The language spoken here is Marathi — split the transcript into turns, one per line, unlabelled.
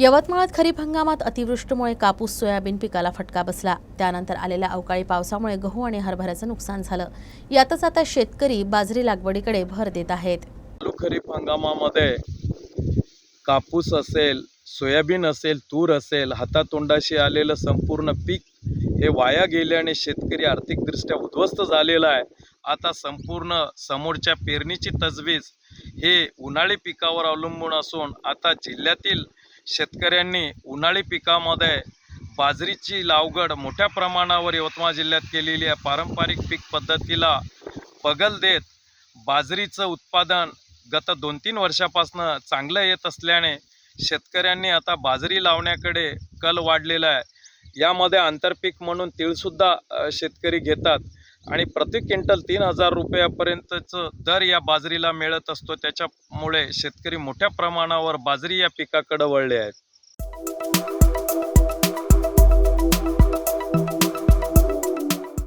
यवतमाळात खरीप हंगामात अतिवृष्टीमुळे कापूस सोयाबीन पिकाला फटका बसला. त्यानंतर आलेल्या अवकाळी पावसामुळे गहू आणि हरभऱ्याचं नुकसान झालं. यातच आता शेतकरी बाजरी लागवडीकडे भर देत आहेत.
खरीप हंगामामध्ये कापूस असेल सोयाबीन असेल तूर असेल हातातोंडाशी आलेलं संपूर्ण पीक हे वाया गेल्याने शेतकरी आर्थिकदृष्ट्या उद्ध्वस्त झालेला आहे. आता संपूर्ण समोरच्या पेरणीची तजवीज हे उन्हाळी पिकावर अवलंबून असून आता जिल्ह्यातील शेतकऱ्यांनी उन्हाळी पिकामध्ये बाजरीची लागवड मोठ्या प्रमाणावर यवतमाळ जिल्ह्यात केलेली आहे. पारंपरिक पीक पद्धतीला पगल देत बाजरीचं उत्पादन गत दोन तीन वर्षापासनं चांगलं येत असल्याने शेतकऱ्यांनी आता बाजरी लावण्याकडे कल वाढलेला आहे. यामध्ये आंतरपीक म्हणून तीळसुद्धा शेतकरी घेतात. आणि प्रति क्विंटल तीन हजार रुपयापर्यंतचं दर या बाजरीला मिळत असतो. त्याच्यामुळे शेतकरी मोठ्या प्रमाणावर बाजरी या पिकाकडे वळले आहेत.